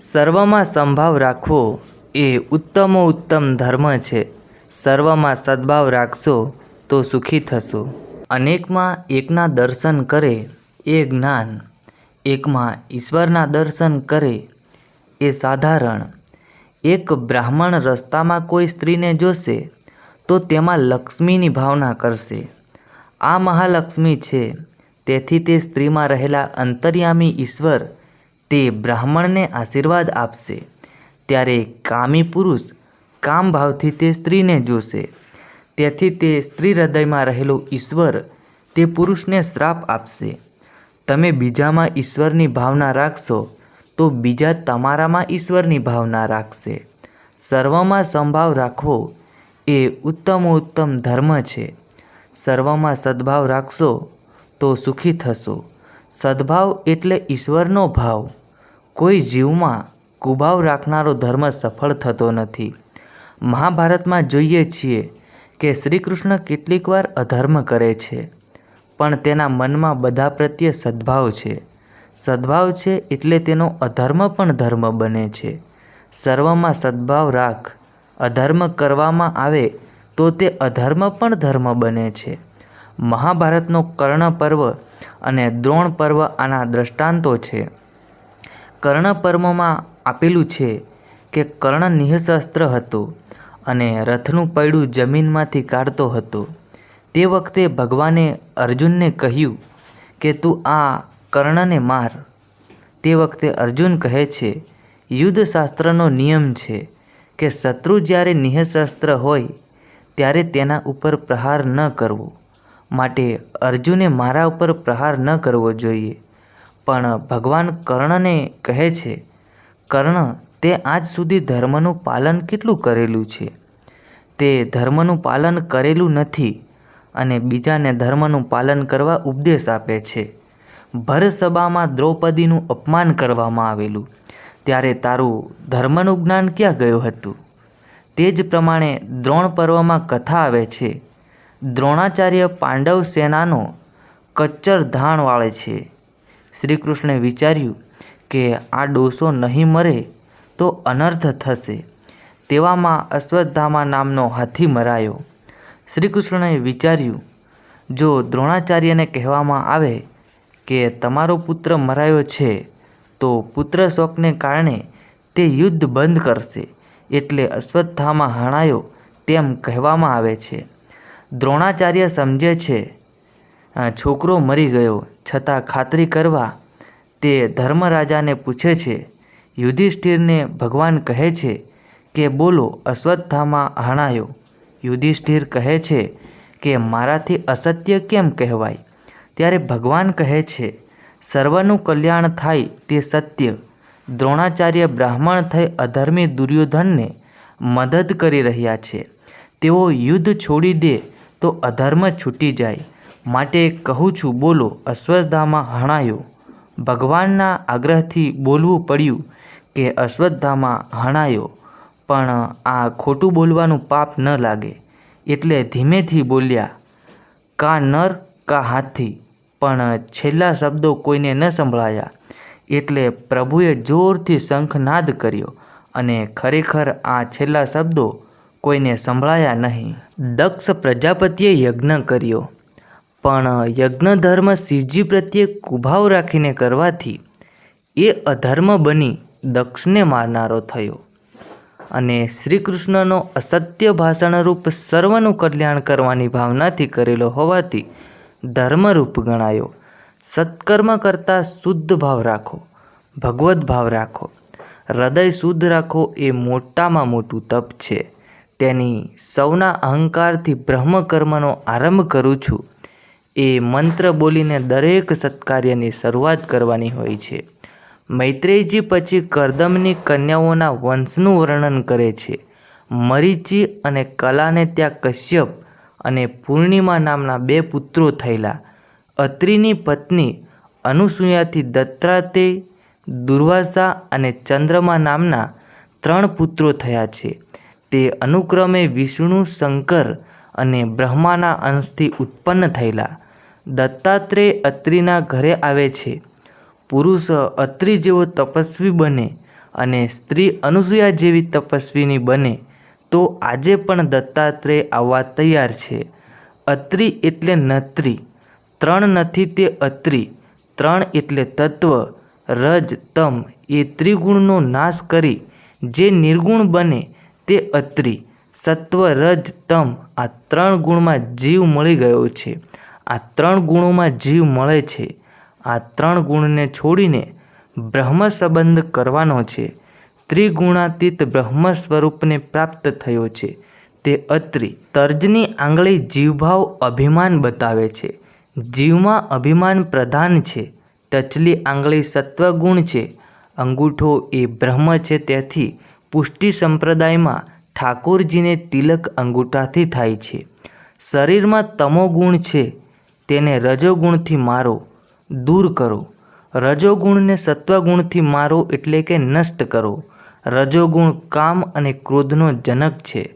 સર્વમાં સંભાવ રાખવો એ ઉત્તમોત્તમ ધર્મ છે. સર્વમાં સદ્ભાવ રાખશો તો સુખી થશો. અનેકમાં એકના દર્શન કરે એ જ્ઞાન. એકમાં ઈશ્વરના દર્શન કરે એ સાધારણ. એક બ્રાહ્મણ રસ્તામાં કોઈ સ્ત્રીને જોશે તો તેમાં લક્ષ્મીની ભાવના કરશે. આ મહાલક્ષ્મી છે. તેથી તે સ્ત્રીમાં રહેલા અંતર્યામી ઈશ્વર તે બ્રાહ્મણને આશીર્વાદ આપશે. ત્યારે કામી પુરુષ કામ ભાવથી તે સ્ત્રીને જોશે. તેથી તે સ્ત્રી હૃદયમાં રહેલો ઈશ્વર તે પુરુષને શ્રાપ આપશે. તમે બીજામાં ઈશ્વરની ભાવના રાખશો, તો બીજા તમારામાં ઈશ્વરની ભાવના રાખશે. સર્વમાં સંભાવ રાખવો એ ઉત્તમોત્તમ ધર્મ છે. સર્વમાં સદ્ભાવ રાખશો તો સુખી થશો. સદ્ભાવ એટલે ઈશ્વરનો ભાવ. કોઈ જીવમાં કુભાવ રાખનારો ધર્મ સફળ થતો નથી. મહાભારતમાં જોઈએ છીએ કે શ્રી કૃષ્ણ કેટલીકવાર અધર્મ કરે છે, પણ તેના મનમાં બધા પ્રત્યે સદ્ભાવ છે. સદ્ભાવ છે એટલે તેનો અધર્મ પણ ધર્મ બને છે. સર્વમાં સદ્ભાવ રાખ, અધર્મ કરવામાં આવે તો તે અધર્મ પણ ધર્મ બને છે. મહાભારતનો કર્ણ પર્વ અને દ્રોણ પર્વ આના દ્રષ્ટાંતો છે. કર્ણ પર્વમાં આપેલું છે કે કર્ણ નિઃશસ્ત્ર હતો અને રથનું પૈડું જમીનમાંથી કાઢતો હતો. તે વખતે ભગવાને અર્જુનને કહ્યું કે, તું આ કર્ણને માર. તે વખતે અર્જુન કહે છે, યુદ્ધશાસ્ત્રનો નિયમ છે કે શત્રુ જ્યારે નિઃશસ્ત્ર હોય, ત્યારે તેના ઉપર પ્રહાર ન કરવો. માટે અર્જુને મારા ઉપર પ્રહાર ન કરવો જોઈએ. પણ ભગવાન કર્ણને કહે છે, કર્ણ, તે આજ સુધી ધર્મનું પાલન કેટલું કરેલું છે? તે ધર્મનું પાલન કરેલું નથી અને બીજાને ધર્મનું પાલન કરવા ઉપદેશ આપે છે. ભરસભામાં દ્રૌપદીનું અપમાન કરવામાં આવેલું. ત્યારે તારું ધર્મનું જ્ઞાન ક્યાં ગયું હતું? તે જ પ્રમાણે દ્રોણ પર્વમાં કથા આવે છે દ્રોણાચાર્ય પાંડવ સેનાનો કચ્ચર ધાણ વાળે છે. શ્રી કૃષ્ણે વિચાર્યું કે આ ડોસો નહીં મરે તો અનર્થ થશે. તેવામાં અશ્વત્થામા નામનો હાથી મરાયો. શ્રી કૃષ્ણએ વિચાર્યું, જો દ્રોણાચાર્યને કહેવામાં આવે કે તમારો પુત્ર મરાયો છે, તો પુત્ર શોકને કારણે તે યુદ્ધ બંધ કરશે, એટલે અશ્વત્થામા હણાયો તેમ કહેવામાં આવે છે. દ્રોણાચાર્ય સમજે છે છોકરો મરી ગયો. છતાં ખાતરી કરવા તે ધર્મરાજાને પૂછે છે. યુધિષ્ઠિરને ભગવાન કહે છે કે, બોલો, અશ્વત્થામાં હણાયો. યુધિષ્ઠિર કહે છે કે, મારાથી અસત્ય કેમ કહેવાય? ત્યારે ભગવાન કહે છે, સર્વનું કલ્યાણ થાય તે સત્ય. દ્રોણાચાર્ય બ્રાહ્મણ થઈ અધર્મી દુર્યોધનને મદદ કરી રહ્યા છે. તેઓ યુદ્ધ છોડી દે તો અધર્મ છૂટી જાય. માટે કહું છું, બોલો, અશ્વત્થામાં હણાયો. ભગવાનના આગ્રહથી બોલવું પડ્યું કે અશ્વત્થામાં હણાયો, પણ આ ખોટું બોલવાનું પાપ ન લાગે. એટલે ધીમેથી બોલ્યા, કા નર, કા હાથી. પણ છેલ્લા શબ્દો કોઈને ન સંભળાયા. એટલે પ્રભુએ જોરથી શંખનાદ કર્યો અને ખરેખર આ છેલ્લા શબ્દો કોઈને સંભળાયા નહીં. દક્ષ પ્રજાપતિએ યજ્ઞ કર્યો. પણ યજ્ઞ ધર્મ શિવજી પ્રત્યે કુભાવ રાખીને કરવાથી એ અધર્મ બની દક્ષને મારનારો થયો. અને શ્રી કૃષ્ણનો અસત્ય ભાષણરૂપ સર્વનું કલ્યાણ કરવાની ભાવનાથી કરેલો હોવાથી ધર્મરૂપ ગણાયો. સત્કર્મ કરતાં શુદ્ધ ભાવ રાખો, ભગવદ્ ભાવ રાખો, હૃદય શુદ્ધ રાખો એ મોટામાં મોટું તપ છે. તેની સૌના અહંકારથી બ્રહ્મકર્મનો આરંભ કરું છું. એ મંત્ર બોલીને દરેક સત્કાર્યની શરૂઆત કરવાની હોય છે. મૈત્રેયજી પછી કરદમની કન્યાઓના વંશનું વર્ણન કરે છે. મરીચી અને કલાને ત્યાં કશ્યપ અને પૂર્ણિમા નામના બે પુત્રો થયેલા. અત્રિની પત્ની અનુસૂયાથી દત્તાત્રેય દુર્વાસા અને ચંદ્રમા નામના ત્રણ પુત્રો થયા છે. તે અનુક્રમે વિષ્ણુ, શંકર અને બ્રહ્માના અંશથી ઉત્પન્ન થયેલા. દત્તાત્રેય અત્રિના ઘરે આવે છે. પુરુષ અત્રિ જેવો તપસ્વી બને અને સ્ત્રી અનુસૂયા જેવી તપસ્વીની બને, તો આજે પણ દત્તાત્રેય આવવા તૈયાર છે. અત્રિ એટલે નત્રી, ત્રણ નથી તે અત્રિ, ત્રણ એટલે તત્વ, રજ, તમ એ ત્રિગુણનો નાશ કરી જે નિર્ગુણ બને તે અત્રિ સત્વ રજ તમ આ ત્રણ ગુણમાં જીવ મળી ગયો છે. આ ત્રણ ગુણોમાં જીવ મળે છે. આ ત્રણ ગુણને છોડીને બ્રહ્મ સંબંધ કરવાનો છે. ત્રિગુણાતીત બ્રહ્મ સ્વરૂપને પ્રાપ્ત થયો છે. તે અત્રિ તર્જની આંગળી જીવભાવ અભિમાન બતાવે છે. જીવમાં અભિમાન પ્રધાન છે. ટચલી આંગળી સત્વગુણ છે. અંગૂઠો એ બ્રહ્મ છે તેથી પુષ્ટિ સંપ્રદાયમાં ઠાકોરજીને તિલક અંગૂઠાથી થાય છે. શરીરમાં તમોગુણ છે, તેને રજોગુણથી મારો, દૂર કરો. રજોગુણને સત્વગુણથી મારો એટલે કે નષ્ટ કરો. રજોગુણ કામ અને ક્રોધનો જનક છે.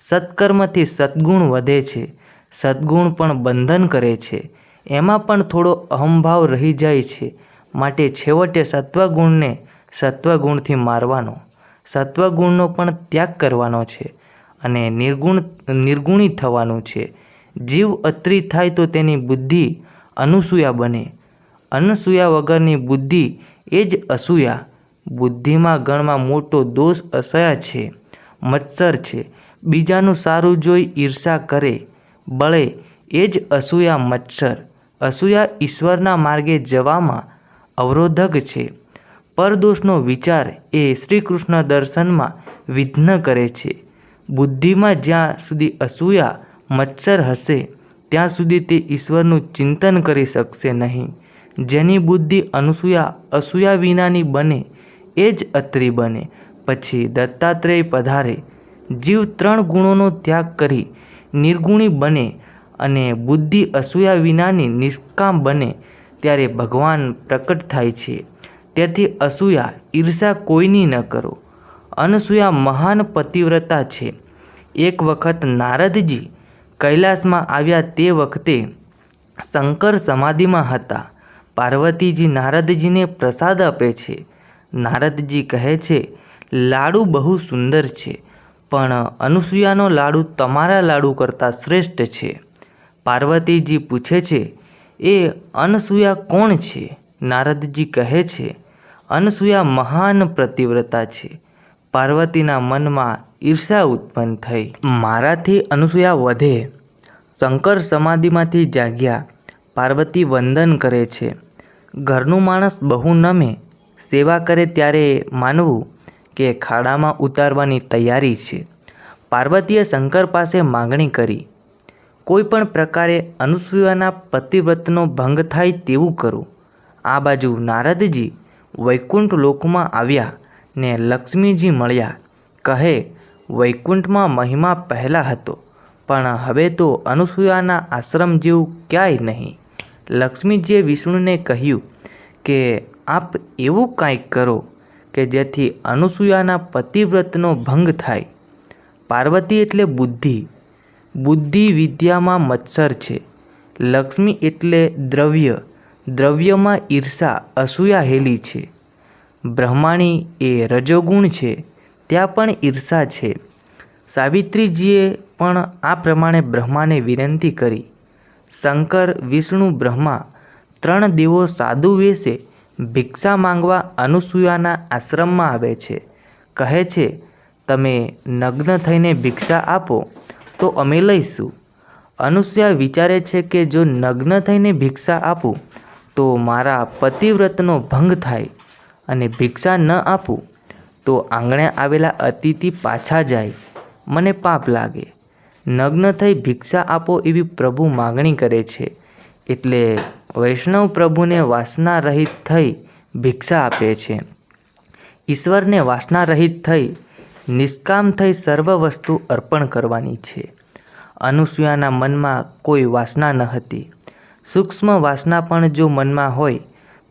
સત્કર્મથી સદ્ગુણ વધે છે. સદ્ગુણ પણ બંધન કરે છે. એમાં પણ થોડો અહંભાવ રહી જાય છે. માટે છેવટે સત્વગુણને સત્વગુણથી મારવાનો. સત્વગુણનો પણ ત્યાગ કરવાનો છે અને નિર્ગુણ, નિર્ગુણી થવાનું છે. જીવ અત્રિ થાય તો તેની બુદ્ધિ અનુસૂયા બને. અનસૂયા વગરની બુદ્ધિ એ જ અસૂયા. બુદ્ધિમાં ગણમાં મોટો દોષ અસયા છે, મત્સર છે. બીજાનું સારું જોઈ ઈર્ષા કરે, બળે એ જ અસૂયા મત્સર. અસૂયા ઈશ્વરના માર્ગે જવામાં અવરોધક છે. પરદોષનો વિચાર એ શ્રી કૃષ્ણ દર્શનમાં વિઘ્ન કરે છે. બુદ્ધિમાં જ્યાં સુધી અસૂયા મચ્છર હશે, ત્યાં સુધી તે ઈશ્વરનું ચિંતન કરી શકશે નહીં. જેની બુદ્ધિ અનુસૂયા, અસૂયા વિનાની બને, એ જ અત્રિ બને. પછી દત્તાત્રેય પધારે, જીવ ત્રણ ગુણોનો ત્યાગ કરી નિર્ગુણી બને અને બુદ્ધિ અસૂયા વિનાની નિષ્કામ બને, ત્યારે ભગવાન પ્રકટ થાય છે. તેથી અસૂયા ઈર્ષા કોઈની ન કરો. અનસૂયા મહાન પતિવ્રતા છે. એક વખત નારદજી કૈલાસમાં આવ્યા તે વખતે શંકર સમાધિમાં હતા. પાર્વતીજી નારદજીને પ્રસાદ આપે છે. નારદજી કહે છે, લાડુ બહુ સુંદર છે, પણ અનુસૂયાનો લાડુ તમારા લાડુ કરતાં શ્રેષ્ઠ છે. પાર્વતીજી પૂછે છે, એ અનસૂયા કોણ છે? નારદજી કહે છે, અનસૂયા મહાન પ્રતિવ્રતા છે. પાર્વતીના મનમાં ઈર્ષા ઉત્પન્ન થઈ. મારાથી અનસૂયા વધે. શંકર સમાધિમાંથી જાગ્યા. પાર્વતી વંદન કરે છે. ઘરનું માણસ બહુ નમે. સેવા કરે ત્યારે માનવું કે ખાડામાં ઉતારવાની તૈયારી છે. પાર્વતીએ શંકર પાસે માગણી કરી. કોઈ પણ પ્રકારે અનુસૂયાના પતિવ્રતનો ભંગ થાય તેવું કરું. આ બાજુ નારદજી વૈકુંઠ લોકમાં આવ્યા ને લક્ષ્મીજી મળ્યા. કહે, વૈકુંઠમાં મહિમા પહેલાં હતો, પણ હવે તો અનુસૂયાના આશ્રમ જેવું ક્યાંય નહીં. લક્ષ્મીજીએ વિષ્ણુને કહ્યું કે, આપ એવું કાંઈક કરો કે જેથી અનુસૂયાના પતિવ્રતનો ભંગ થાય. પાર્વતી એટલે બુદ્ધિ. બુદ્ધિ વિદ્યામાં મત્સર છે. લક્ષ્મી એટલે દ્રવ્ય. દ્રવ્યમાં ઈર્ષા અસૂયા હેલી છે. બ્રહ્માણી એ રજોગુણ છે, ત્યાં પણ ઈર્ષા છે. સાવિત્રીજીએ પણ આ પ્રમાણે બ્રહ્માને વિનંતી કરી. શંકર, વિષ્ણુ, બ્રહ્મા ત્રણ દેવો સાધુ વેશે ભિક્ષા માંગવા અનુસૂયાના આશ્રમમાં આવે છે. કહે છે, તમે નગ્ન થઈને ભિક્ષા આપો, તો અમે લઈશું. અનુસૂયા વિચારે છે કે જો નગ્ન થઈને ભિક્ષા આપું તો મારા પતિવ્રતનો ભંગ થાય અને ભિક્ષા ન આપું, તો આંગણે આવેલા અતિથિ પાછા જાય. મને પાપ લાગે. નગ્ન થઈ ભિક્ષા આપો એવી પ્રભુ માગણી કરે છે. એટલે વૈષ્ણવ પ્રભુને વાસના રહિત થઈ ભિક્ષા આપે છે. ઈશ્વરને વાસના રહિત થઈ નિષ્કામ થઈ સર્વ વસ્તુ અર્પણ કરવાની છે. અનુસૂયાના મનમાં કોઈ વાસના ન હતી. સૂક્ષ્મ વાસના પણ જો મનમાં હોય,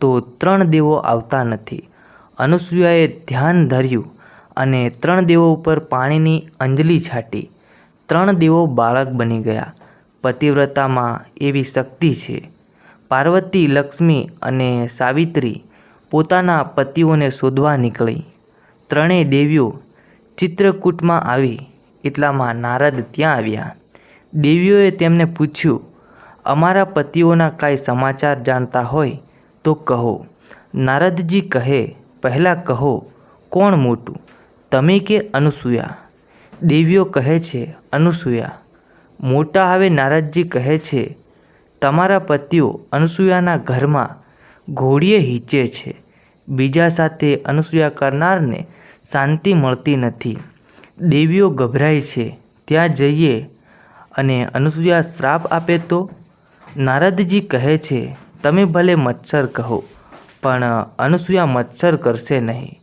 તો ત્રણ દેવો આવતા નથી. અનુસૂયાએ ધ્યાન ધર્યું અને ત્રણ દેવો ઉપર પાણીની અંજલિ છાંટી. ત્રણ દેવો બાળક બની ગયા. પતિવ્રતામાં એવી શક્તિ છે. પાર્વતી, લક્ષ્મી અને સાવિત્રી પોતાના પતિઓને શોધવા નીકળી. ત્રણેય દેવીઓ ચિત્રકૂટમાં આવી, એટલામાં નારદ ત્યાં આવ્યા. દેવીઓએ તેમને પૂછ્યું અમારા પતિઓના કાંઈ સમાચાર જાણતા હોય તો કહો. નારદજી કહે, પહેલાં કહો, કોણ મોટું? તમે કે અનુસૂયા? દેવીઓ કહે છે, અનુસૂયા. મોટા હવે નારદજી કહે છે, તમારા પતિઓ અનુસૂયાના ઘરમાં ઘોડીએ હીચે છે. બીજા સાથે અનુસૂયા કરનારને શાંતિ મળતી નથી. દેવીઓ ગભરાય છે, ત્યાં જઈએ અને અનુસૂયા શ્રાપ આપે તો? નારદજી કહે છે, તમે ભલે મત્સર કહો, પણ અનુસૂયા મત્સર કરશે નહીં.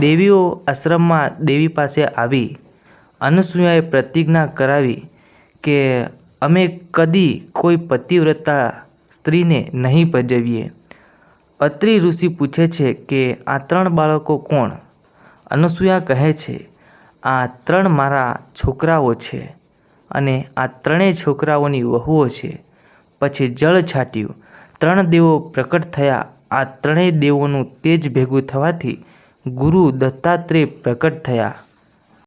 દેવીઓ આશ્રમમાં દેવી પાસે આવી, અનુસૂયાએ પ્રતિજ્ઞા કરાવી કે અમે કદી કોઈ પતિવ્રતા સ્ત્રીને નહીં પજવીએ અત્રિ ઋષિ પૂછે છે કે, આ ત્રણ બાળકો કોણ? અનુસૂયા કહે છે, આ ત્રણ મારા છોકરાઓ છે અને આ ત્રણેય છોકરાઓની વહુઓ છે. પછી જળ છાટ્યું. ત્રણ દેવો પ્રકટ થયા. આ ત્રણેય દેવોનું તેજ ભેગું થવાથી ગુરુ દત્તાત્રેય પ્રકટ થયા.